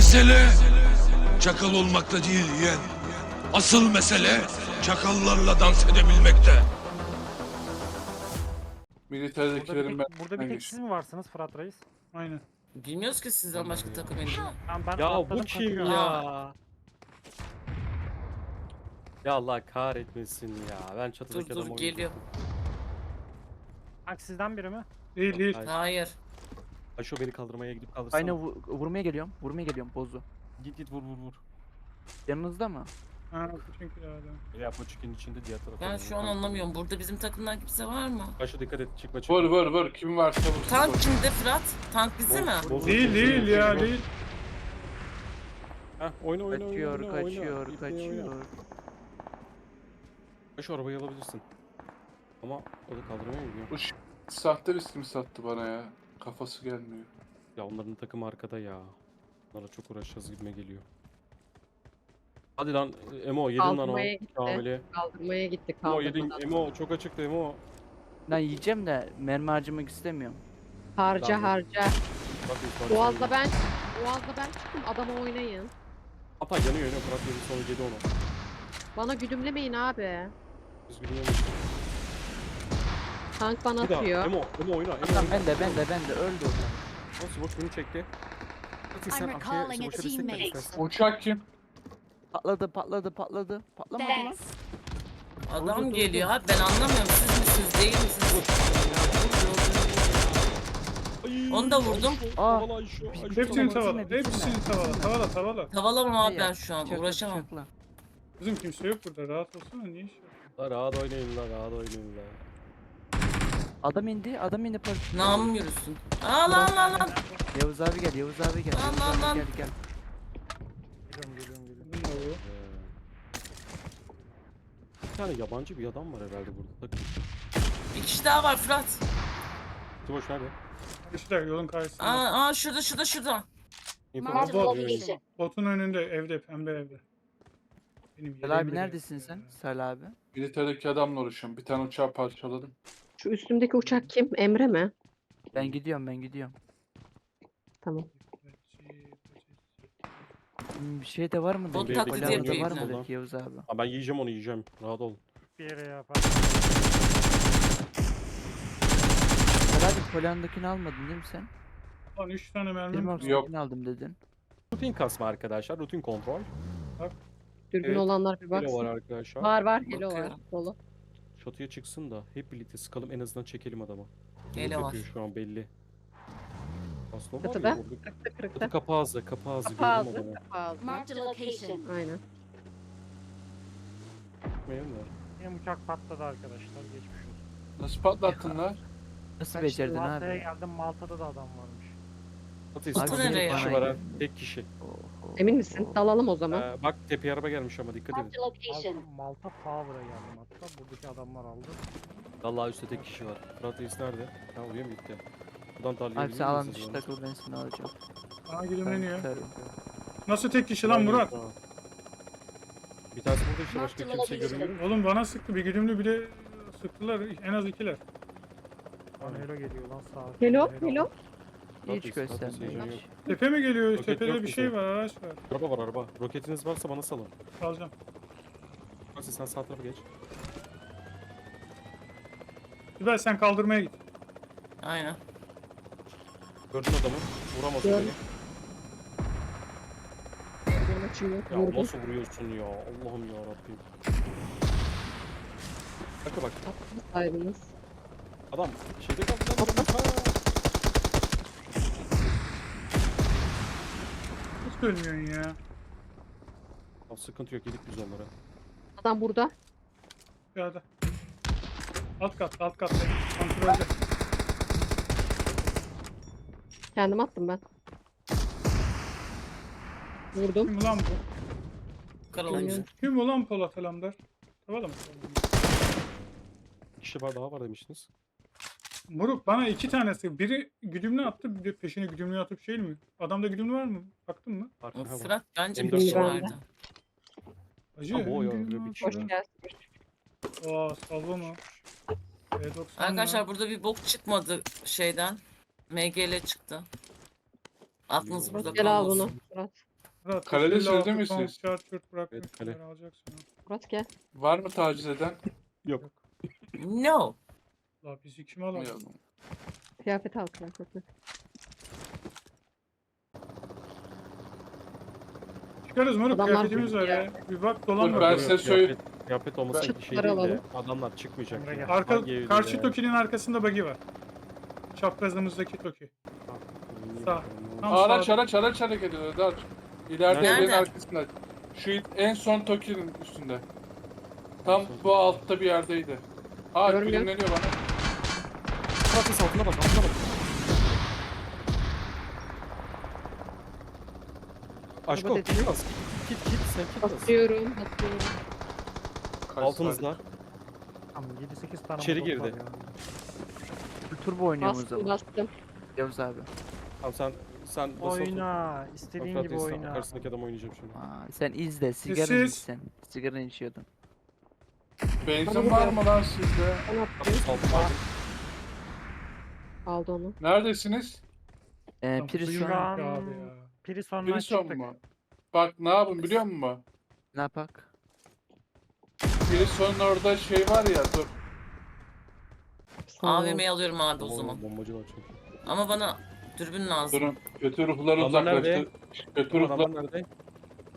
Mesele çakal olmakta değil yeğen. Asıl mesele çakallarla dans edebilmekte. Burada bir Militerdekilerin ben tek, burada bir tek siz mi varsınız Fırat Reis? Aynen. Bilmiyoruz ki sizden başka takım elinde. Ben Ya atladım, bu kim kaçıyorum. ya? Ya Allah kahretmesin ya. Ben çatıdaki Dur dur adamı geliyor. Kanka sizden biri mi? Değil değil. Hayır. Hayır. Aşo beni kaldırmaya gidip kaldırsana. Aynı vu- vurmaya geliyorum. Vurmaya geliyorum bozu. Git git vur vur vur. Yanınızda mı? Ha çünkü adam. Ya Poçuk'un içinde diğer tarafa. Ben şu an anlamıyorum. Burada bizim takımdan kimse var mı? Aşo dikkat et çıkma çıkma. Vur vur vur kim varsa vursun. Tank vur. kimde Fırat? Tank bizi mi? Boz- Değil boz- değil boz- ya boz- değil. Heh oyna oyna Kaçıyor, oyna oyna. kaçıyor, oyna. Kaçıyor. Aşo arabayı alabilirsin. Ama o da kaldırmaya gidiyor. Sahte riskimi sattı bana ya. Kafası gelmiyor. Ya onların takımı arkada ya. Onlara çok uğraşacağız gibime geliyor. Hadi lan Emo yedin lan o Kaldırmaya gitti. Kamil'i. Kaldırmaya gitti Emo yedin. kaldırmadan. Emo çok açıktı Emo. Ben yiyeceğim de mermi harcamak istemiyorum. Harca Tamam. harca. Bak yukarı Boğaz'da çeviriyor. ben Boğaz'da ben çıktım adamı oynayın. Hatta yanıyor yanıyor Fırat yedi sonra yedi onu. Bana güdümlemeyin abi. Biz yemiş. Tank bana Bir daha. atıyor. Emo, Emo oyna. Emo Tamam oyna. ben de ben de ben de öldü. Nasıl boş beni çekti. Hadi sen I'm arkaya recalling a destek ver teammate. istersen. Uçak kim? Patladı patladı patladı. Patlamadı lan. Thanks. Adam geliyor abi ben anlamıyorum. Siz misiniz değil misiniz? Ay, Onu da vurdum. Ayşo, Aa, Kavala Ayşo, Ayşo, Hepsini kavala. tavala. bitirme, Hepsini tavala. Tavala tavala. Tavalamam abi ben şu an. bıçakla, Uğraşamam. Kızım kimse yok burada. Rahat olsana niye iş yok? La rahat oynayın la rahat oynayın la. Adam indi adam indi paraşütle. Namım yürüsün. Aa lan lan lan. Yavuz abi gel Yavuz abi gel. Lan, Yavuz lan, abi lan. Gel gel. Geliyorum geliyorum geliyorum. Bir tane yabancı bir adam var herhalde burada. Takım. Bir kişi daha var Fırat. Tiboş nerede? İşte yolun karşısında. Aa, aa şurada şurada şurada. Info Marked ver. bot. Botun önünde evde pembe evde. Benim Sal yerim abi bile neredesin sen? Sal abi. Militerdeki adamla uğraşıyorum. Bir tane uçağı parçaladım. Şu üstümdeki uçak kim? Emre mi? Ben gidiyorum ben gidiyorum. Tamam. Hmm, Bir şey de var mı? Bot taklidi yapıyor var mı dedi Yavuz abi. Ha, ben yiyeceğim onu yiyeceğim. Rahat ol. Bir yere yapar. Abi Hollanda'dakini almadın değil mi sen? Lan 3 tane mermim Benim var. Oxford'akini aldım dedin. Rutin kasma arkadaşlar. Rutin kontrol. Dürbün Evet, olanlar bir Böyle baksın. var arkadaşlar. Var var helo var. Bakıyorum. Dolu. Çatıya çıksın da hep birlikte sıkalım en azından çekelim adamı. Hele Vurdu var. yapıyor Şu an belli. Aslında var Çatıda. ya orada. Kırıkta kapağı ağzı, kapağı ağzı Kapağı ağzı. Kapağı ağzı. Marked a location. Aynen. Benim uçak patladı arkadaşlar. Geçmiş olsun. Nasıl patlattın lan? Nasıl Kaçtı becerdin Malta'ya abi? geldim Malta'da da adam varmış. Çatı Çatı istedim. nereye? Tek kişi var ha. Tek kişi. Oho. Emin misin? Dalalım o zaman. Ee, bak tepeye araba gelmiş ama dikkat edin. Malta, Power'a geldim hatta. Buradaki adamlar aldı. Vallahi üstte tek kişi var. Fırat Reis nerede? Ha oraya mı gitti? Buradan Abi darlayabilir sen alan dışı takıl ben seni alacağım. Bana Ben güdümleniyor. tutarım. Nasıl tek kişi lan Murat? Bir tanesi burada işte başka kimse location. görünmüyor. Oğlum bana sıktı. Bir güdümlü bir de sıktılar. En az ikiler. Lan Helo geliyor lan sağa. Helo, Helo. Hiç zaten göstermiyor. heyecan yok. Tepe mi geliyor? Roket Tepede bir şey var. Araç var. Araba var araba. Roketiniz varsa bana salın. Alacağım. Bak sen sağ tarafa geç. Sibel sen kaldırmaya git. Aynen. Gördün adamı. Vuramaz Gördüm. beni. Benim açım yok. Ya nasıl vuruyorsun ya? Allah'ım ya Rabbim. Bak bak. Saydınız. Adam şeyde kaldı lan. adam. Ha! Hiç ölmüyorsun ya. Tamam, sıkıntı yok yedik biz onlara. Adam burada. Yerde. Alt kat, alt kat. Kontrolde. Kendim attım ben. Vurdum. Kim ulan bu? Karalayıcı. Bilmiyorum. Kim ulan Polat Alamdar? Tavala mı? Bir kişi var daha var demiştiniz. Moruk bana iki tanesi. Biri güdümlü attı, bir de peşine güdümlü atıp şey mi? Adamda güdümlü var mı? Baktın mı? Arkana bak. Fırat bence bir M4 kişi var. vardı. Acı. O ya, güdümlü bir şey Hoş. Aa salvo mu? E90 Arkadaşlar mı? burada bir bok çıkmadı şeyden. MGL çıktı. Aklınız burada Gel al kalmasın. bunu. Murat. Murat, Kalede yeşil sözde altı misiniz? ton Çarçurt bırakmış. Evet, kale. alacaksın. Murat gel. Var mı taciz eden? Yok. No. La bizi kim alır? Yok. Kıyafet al kıyafetini. Çıkarız moruk Adamlar kıyafetimiz var ya. Bir bak dolan Dur, ben size söyleyeyim. Kıyafet, olması bir şey değil de alalım. adamlar çıkmayacak. Emre ya. gel. Arka, Hangi evde karşı ya? Toki'nin arkasında bagi var. Çaprazımızdaki Toki. Sağ. Tam Araç sağ. araç araç hareket ediyor. Araç. İleride Nerede? evin arkasında. Şu en son Toki'nin üstünde. Tam bu altta bir yerdeydi. Aa Görmüyorum. filmleniyor bana. Bak altına bak altına bak. Aşko dedi. kit bas. Kit kit sen kit bas. Basıyorum. Basıyorum. Kaç Altınızda. Tamam 7-8 tane İçeri motor var girdi. ya. Turbo oynuyor o Bastım zaman. bastım. Yavuz abi. Tamam sen sen basın. Oyna. istediğin gibi oyna. Karşısındaki adam oynayacağım şimdi. Aa, sen izle. Sigara Sessiz. iç sen. İçiyordun. Benzin var mı lan sizde? Ben attım. Altı aldım. Aldı onu. Neredesiniz? Ee, Şu an yok abi ya. Prison'dan Prison çıktık. mu? Bak ne yapın biliyor musun? ne yapak? Prison'un orada şey var ya dur. Sağ ol. AVM'yi alıyorum abi o zaman. Bombacı var çünkü. Ama bana dürbün lazım. Durun. Kötü ruhları nerede? uzaklaştır. Kötü ruhları nerede?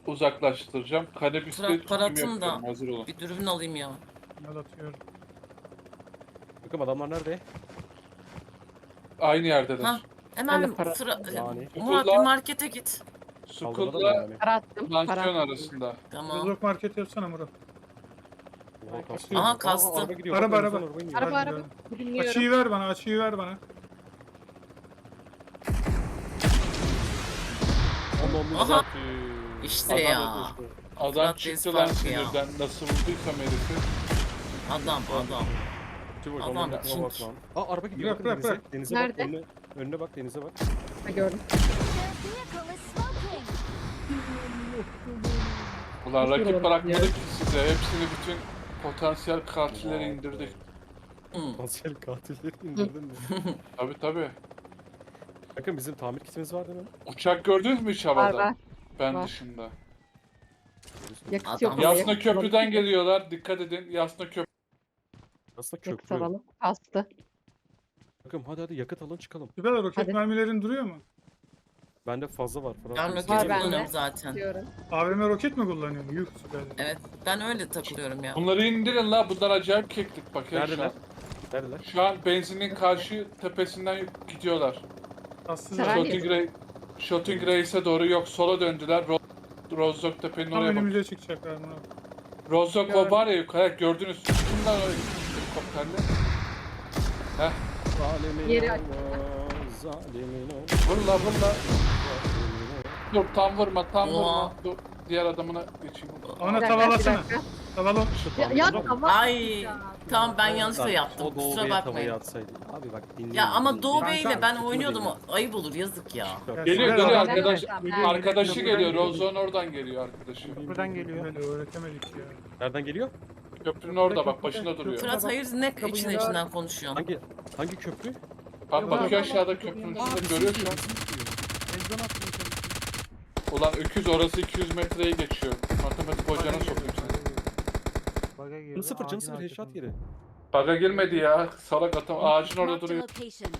uzaklaştıracağım. Fırat, tutum Fırat'ın yapıyorum. da. Hazır olun. Bir dürbün alayım ya. Ben atıyorum. Bakın adamlar nerede? Aynı yerdeler. Ha, Hemen Ben de para- Yani. Murat bir markete git. Yani? Para attım. Para mansiyon attım. arasında. Tamam. Rozok market yapsana Murat. Aha, kastı. Aha, kastı. Araba gidiyor. Araba, Bak, araba. Araba Hadi araba. Açıyı ver bana, açıyı ver bana. Aha. düzeltiyor. İşte Adam ya. Adam Fırat çıktı lan farkı ya. sinirden. Nasıl vurduysam herifi. Adam adam. Dur bak, Adam bak king. lan. Aa araba gidiyor. Bırak, bakın bırak, denize. Denize bak. Nerede? Önüne, önüne bak denize bak. Ha, gördüm. Ulan rakip bırakmadık ki size. Hepsini bütün potansiyel katillere indirdik. Potansiyel katilleri indirdin mi? Tabi tabi. Bakın bizim tamir kitimiz var değil mi? Uçak gördünüz mü hiç Var havada? var. Ben var. dışında. Yakıt Adam- yok. ama Yasna yakıt köprüden geliyorlar. Dikkat edin. Yasna köprü. Aslında Yakıt köprü. alalım. Bakın hadi hadi yakıt alın çıkalım. Süper roket Hadi. mermilerin duruyor mu? Bende fazla var. Fırat. Ben roket Var bende. kullanıyorum zaten. Diyorum. AVM roket mi kullanıyorsun? Yuh süper. Evet ben öyle takılıyorum ya. Bunları indirin la. Bunlar acayip keklik bak. ya şu Neredeler? an. Neredeler? Şu an benzinin karşı tepesinden gidiyorlar. Sen var. hangi- Shooting, Ray, Shooting Race'e doğru yok sola döndüler. Ro- Rozok tepenin Tam oraya bak. önümüze çıkacaklar. Rozok o var ya yukarı gördünüz. Bunlar öyle helikopterle. Zalimin Yeri zalimin Allah, Vur la vur la. zalimin Allah. Dur tam vurma tam Oha. vurma. Dur diğer adamına geçeyim. Ana Bir dakika, bir tavalasana. dakika. Ya, ya tamam. Ay tamam ben yanlışla yaptım. O Kusura bakmayın. atsaydı. Abi bak dinleyin. Ya ama. Doğu Bey'le ben oynuyordum. dinle. Ayıp olur yazık ya. Geliyor süper geliyor arkadaş. Tamam. Arkadaşı geliyor. geliyor. Rozok'un oradan geliyor arkadaşı. Köprüden geliyor. Böyle öğretemedik ya. Nereden geliyor? Köprünün orada bak başında duruyor. Fırat hayır ne ver. içinden konuşuyorsun? Hangi hangi köprü? Bak bakıyor aşağıda köprünün üstünde görüyor şu an. Ulan öküz orası 200 metreyi geçiyor. Matematik hocana sokuyor seni. Canı sıfır canı sıfır headshot yedi. Baga girmedi ya. Salak atam ağacın orada duruyor. location.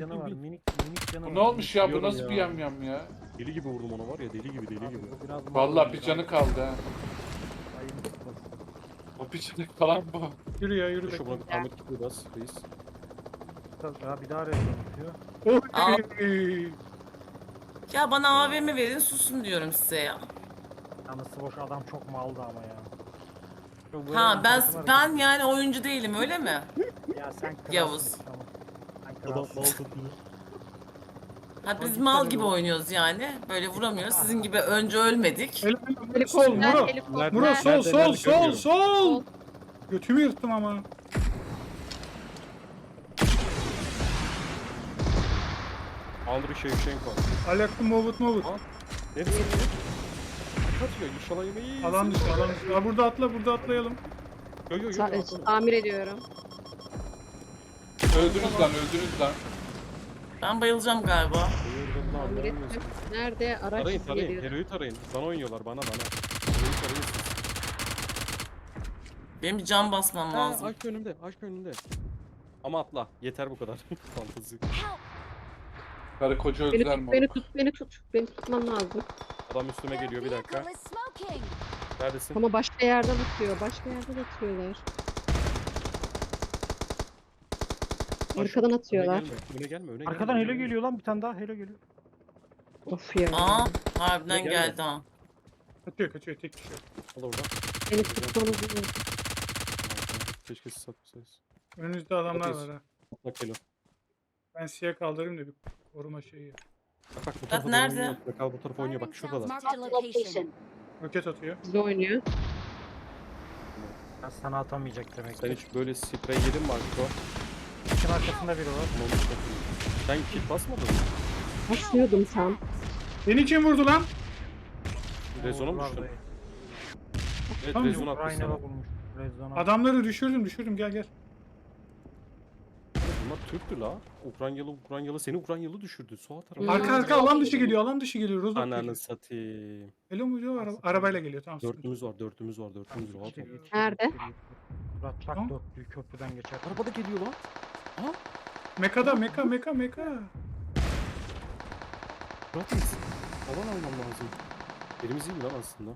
Canı var minik minik canı Bu var. ne olmuş ya? Bu Biliyorum nasıl ya. bir yamyam ya? Deli gibi vurdum ona var ya deli gibi deli gibi. Biraz Vallahi bir canı kaldı ha. Canı kalan bu. Yürü ya yürü. Şu buna bir tamir kiti bas reis. Ya bir daha atıyor. Oy. Ya bana AVM verin susun diyorum size ya. Yanısı boş adam çok maldı ama ya. Ha ben ben yani oyuncu değilim öyle mi? Ya sen kralsın, Yavuz. Sen kralsın. Ha biz mal gibi oynuyoruz yani. Böyle vuramıyoruz. Sizin gibi önce ölmedik. Sol Helikopter, Murat. helikopter. Murat sol Nerede, sol nerede sol görmüyorum. sol. Götümü yırttım ama. Andriy Shevchenko. Alaklı movut movut. Neresi? Kaçıyor inşallah yemeği. Alan dışı alan dışı. Ha burada atla burada atlayalım. Yo yo yo. Sa- Tamir ediyorum. Öldünüz lan öldünüz lan. Ben bayılacağım galiba. Bayıldım lan Tamir ettim. vermiyorsun. Nerede? Araç Tarayın tarayın. geliyor. Hero'yu tarayın. Bana oynuyorlar bana bana. Hero'yu tarayın. Benim bir can basmam Ha, lazım. aşk önümde. Aşk önümde. Ama atla. Yeter bu kadar. Fantezi. Karı koca Beni öldüler tut, mi? beni tut, beni tut. Beni tutman lazım. Adam üstüme geliyor bir dakika. Neredesin? Ama başka yerden atıyor. Başka yerden atıyorlar. Arkadan atıyorlar. Öne gelme. Öne gelme. Öne Arkadan gelme, helo öne geliyor lan bir tane daha helo geliyor. Of ya. Aa harbiden Gel, geldi ha. Kaçıyor kaçıyor tek kişi. Al oradan. Beni tutmanız lazım. Keşke siz satmasaydınız. Önünüzde adamlar Bakıyorsun. var ha. Bak Helo. Ben siyah kaldırayım da bir koruma şeyi. Bak bak bu tarafa doğru nerede? oynuyor. Bak al bu tarafa oynuyor. Bak şuradalar. Roket atıyor. Bize oynuyor. Ben sana atamayacak demek Sen ki. hiç böyle sprey yedin mi Arko? İşin arkasında biri var. Sen kit basmadın mı? Başlıyordum tam. Beni kim vurdu lan? Rezona mı düştün? dayı. Evet Tamam, rezon attı sana. Rezona. Adamları düşürdüm düşürdüm gel gel. Bunlar Türktü la. Ukraynalı Ukraynalı seni Ukraynalı düşürdü. Suat tarafı. Hmm. Arka arka alan dışı geliyor alan dışı geliyor. Rozok Ananı geliyor. satayım. Hello mu diyor ara- arabayla geliyor tamam. sıkıntı yok. Dörtlümüz var, dörtlümüz var, dörtlümüz rahat ol. Nerede? Murat bak Tamam. dörtlüğü köprüden geçer. Arabada geliyor lan. Mekada meka meka meka. Rahat mısın? Alan almam lazım. Elimiz iyi mi lan aslında?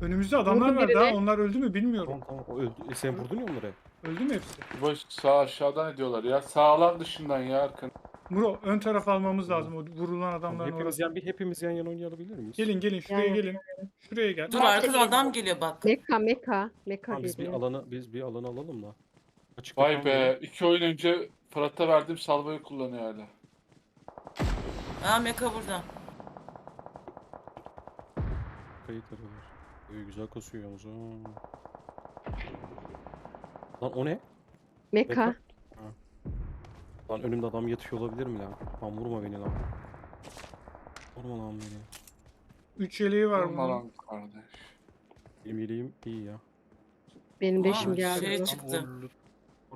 Önümüzde adamlar var birini. daha onlar öldü mü bilmiyorum. Tamam tamam. O öldü. E, sen vurdun ya onları. Öldü mü hepsi? Boş sağ aşağıdan ediyorlar ya. Sağlar dışından ya arkan. Muro ön taraf almamız lazım o vurulan adamların hepimiz, orası. yan, bir hepimiz yan yana oynayabilir miyiz? Gelin gelin şuraya Gel. gelin. Şuraya gel. Dur arkada adam geliyor bak. Meka meka. Meka Tamam, biz bir geliyor. alanı biz bir alanı alalım da. Açıkta Vay be. kalmayalım. iki oyun önce Fırat'a verdiğim salvayı kullanıyor hala. Ha Meka burada. Kayıt arıyorlar. İyi güzel kasıyor yalnız ha. Lan o ne? Meka. Lan önümde adam yatıyor olabilir mi lan? Lan vurma beni lan. Vurma lan beni. Üç yeleği var Vurma bunun. lan kardeş. Benim yeleğim iyi ya. Benim Aa, işim geldi. şey çıktı.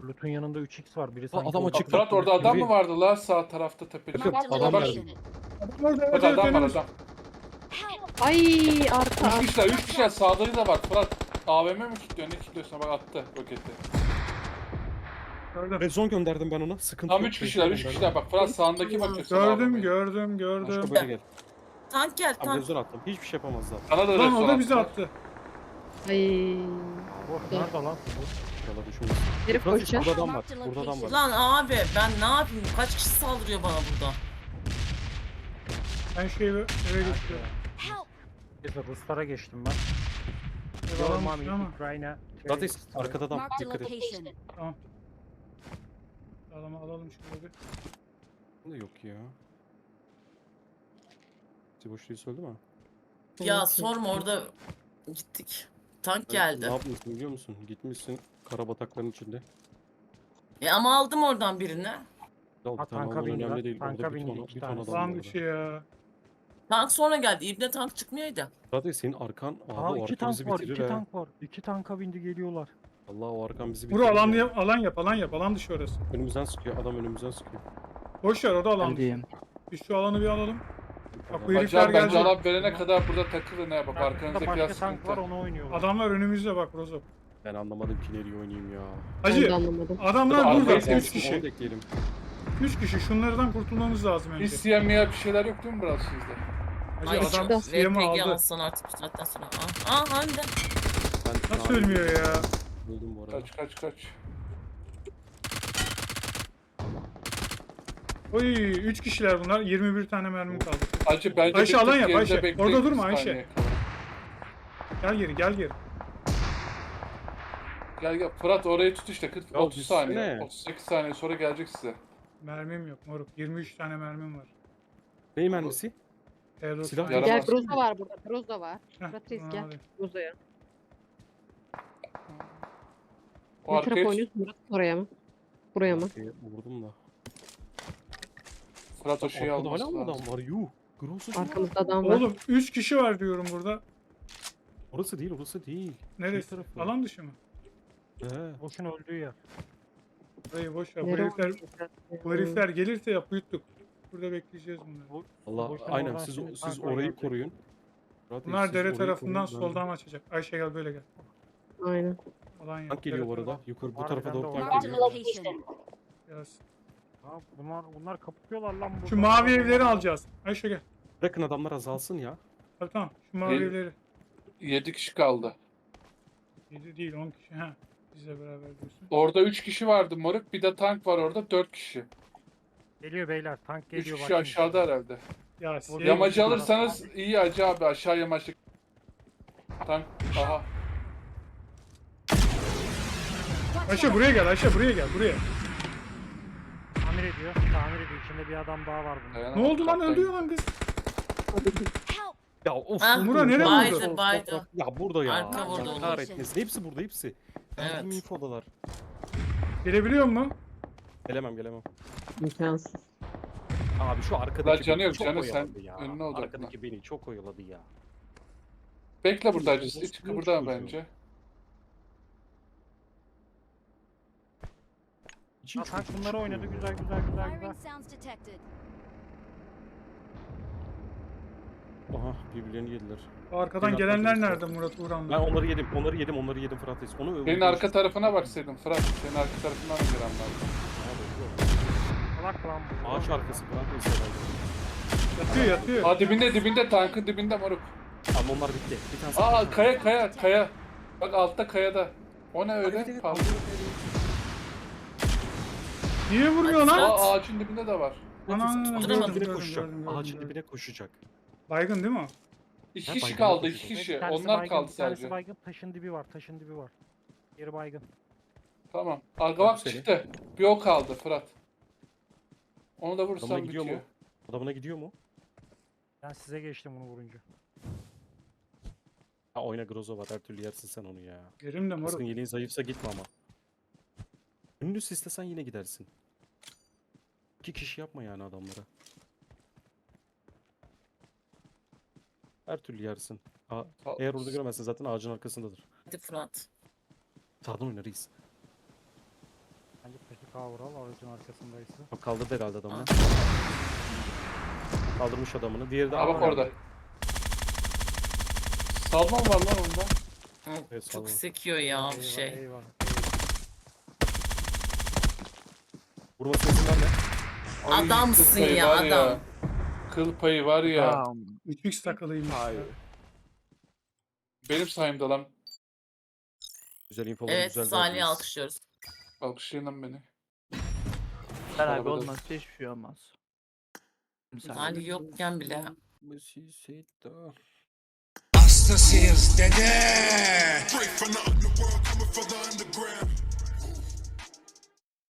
Loot'un yanında 3x var. Biri sanki adam açık. Fırat orada adam mı vardı la sağ tarafta tepede? Bakın adam Bak. Adam orada adam var adam. Ay arka Üç kişiler, üç kişiler sağları da var. Fırat AVM mi kilitliyor? Ne kilitliyorsun? Bak attı roketi. Gördüm. Zone gönderdim ben ona. Sıkıntı Tam yok. üç kişiler, üç kişiler. Bak Fırat sağındaki bakıyorsun. Gördüm gördüm gördüm. Başka böyle gel. Tank gel red tank. zone attım. Hiçbir şey yapamazlar. Sana da Lan o da bizi attı. Ay. Boş nerede lan? İnşallah düşmeyiz. Herif koşuyor. burada adam var. Burada adam var. Lan abi ben ne yapayım? Kaç kişi saldırıyor bana burada? Ben şu eve, eve geçiyorum. Neyse Ruslara geçtim ben. Mami, ama. Ukrayna. Zaten arkada adam. Marked a Dikkat et. location. Adamı alalım şöyle bir. Ne yok ya. Değil söyledi mi? Ya sorma orada gittik. Tank Ne geldi. yapmışsın biliyor musun? Gitmişsin karabatakların içinde. E ama aldım oradan birini. Al bir Ha, tane tanka alman bindiler. önemli değil. Tanka Orada bir bindi ton, iki bir ton tane. adam Lan var bir şey ya. Tank sonra geldi. İbne tank çıkmıyordu. Zaten senin arkan abi Aa o iki tank var. bitirir iki ha. tank var. İki tanka bindi geliyorlar. Allah o arkan bizi bitirir. alan ya. yap, alan yap, alan yap, alan dışı orası. Önümüzden sıkıyor. Adam önümüzden sıkıyor. Boş ver o da alan dışı. Biz şu alanı bir alalım. Bak bu herifler bence geldi. alan verene kadar burada takılın ya. Bak Arkasında arkanızdaki başka biraz tank var sıkıntı. onu oynuyorlar. Adamlar önümüzde bak Rozo. Ben anlamadım ki nereye oynayayım ya. Ben de Hacı anlamadım. adamlar Arkaya burada gelsin, 3 Onu kişi. bekleyelim. 3 kişi şunlardan kurtulmamız lazım önce. İsteyen miya bir şeyler yok değil mi biraz sizde? Hacı Ay adam adam siyemi RPG aldı. alsan artık bu saatten sonra. Aa, aa de. Ben Nasıl ölmüyor ya? Buldum bu arada. Kaç kaç kaç. Oy 3 kişiler bunlar. 21 tane mermim kaldı. Hacı bence Ayşe, alan yap, Ayşe. Orada durma Ayşe. Gel geri gel geri. Gel gel Fırat orayı tut işte 40 Ya 30 saniye. düşsene. 38 saniye sonra gelecek size. Mermim yok moruk. 23 tane mermim var. Ney mermisi? Terör Silah. Yaramaz. Gel Groza var burada. Groza var. Heh, bunu gel. alayım. Groza'ya. O Ne arkaya tarafa oynuyorsun? Murat oraya mı? Buraya mı? Ee, Vurdum da. Fırat o şeyi Arkada alması hala mı lazım. adam var? Yuh. Grosso Arkamızda adam var. Oğlum 3 kişi var diyorum burada. Orası değil orası değil. Neresi? Şey tarafı. Alan dışı mı? He. Boşun öldüğü yer. Burayı boş ver. Bu Nereye herifler, bu herifler gelirse yap yuttuk. Burada bekleyeceğiz bunları. Allah Boşuna aynen oradan siz şimdi siz tank orayı oynayacak. koruyun. Murat Bey, Bunlar siz dere orayı tarafından koruyun, ben- soldan açacak. Ayşe gel böyle gel. Aynen. Alan yok. Tank geliyor bu dere arada. Yukarı bu Harbiden tarafa de doğru tank Marked a geliyor. location. Gelsin. Ha, bunlar bunlar kapatıyorlar lan burada. Şu mavi evleri alacağız. Ayşe gel. Bırakın adamlar azalsın ya. Tabii tamam. Şu mavi El- evleri. 7 kişi kaldı. 7 değil 10 kişi. Ha. Bizle beraber diyorsun. Orada 3 kişi vardı moruk. Bir de tank var orada 4 kişi. Geliyor beyler tank 3 geliyor. kişi bakın. aşağıda herhalde. Ya şey- Yamacı alırsanız iyi acı abi aşağı yamaçlık. Tank aha. Ayşe buraya gel. Ayşe buraya gel. Buraya. Tamir ediyor. Tamir ediyor. İçinde bir adam daha var bunun. Ne oldu lan? Öldü lan kız. Ya of. Ah, Murat nereye baydı, vurdu? baydı. Ya burada ya. Arka Allah vurdu onu. kahretmesin. Hepsi burada hepsi. Evet. Verdiğim infodalar. Gelebiliyor mu? Gelemem gelemem. İmkansız. Abi şu Lan arkadaki canı beni yok, çok canı sen önüne odaklan. Arkadaki beni çok oyaladı ya. Bekle burada acısı. Hiç kıpırdama bence. Tank çok bunları oynadı. Güzel güzel güzel güzel. Firing sounds detected. Aha birbirlerini yediler. Arkadan Benim gelenler arkadaşım nerede Murat Uğran'la? Ben onları yedim, onları yedim, onları yedim Fırat Reis. Onu Senin arka tarafına baksaydın Fırat. Senin arka tarafından mı giren var? Salak lan bu. Ağaç arkası Fırat Reis herhalde. Yatıyor yatıyor. Aa dibinde dibinde tankın dibinde moruk. Tamam onlar bitti. Bir tanesi Aa kaya kaya kaya. Bak altta kayada. O ne öyle? Kaldı. Niye vurmuyor lan? Aa ağacın dibinde de var. Anan Ağacın dibine koşacak. Ağacın dibine koşacak. Baygın değil mi o? İki Ha, kişi baygın kaldı iki Bir kişi. tanesi Onlar baygın, kaldı bir tanesi sadece. baygın. Taşın dibi var. Taşın dibi var. Geri baygın. Tamam. Arka bak çıktı. Bir o kaldı Fırat. Onu da Adamına vursam gidiyor bitiyor. mu? Adamına gidiyor mu? Ben size geçtim bunu vurunca. Ha oyna Grozo var her türlü yersin sen onu ya. Yerim de moruk. Yeleğin zayıfsa gitme ama. Ünlüs istesen yine gidersin. İki kişi yapma yani adamlara. Her türlü yersin. Aa, Sal- eğer orada göremezsen zaten ağacın arkasındadır. Hadi Fırat. Sağdan oyna reis. Bence peki kavral aracın arkasındaysa. Bak kaldırdı herhalde adamını. Kaldırmış adamını. Diğeri de Aa bak orada. Salma mı var lan onda? Hı, Evet, Çok sekiyor ya bir Eyvah, şey. Eyvah. Vurmasına izin verme. Ay, Adamsın kıl payı ya, adam. Kıl payı var ya. Tamam. 3x takılıyım. Hayır. Benim sayemde lan. Güzel info infolar Evet güzel Salih'i verdiniz. alkışlıyoruz. Alkışlayın lan beni. Ben abi Arabada- olmazsa hiçbir şey olmaz. Sen- Salih yokken bile. Straight from the underworld, coming for the underground.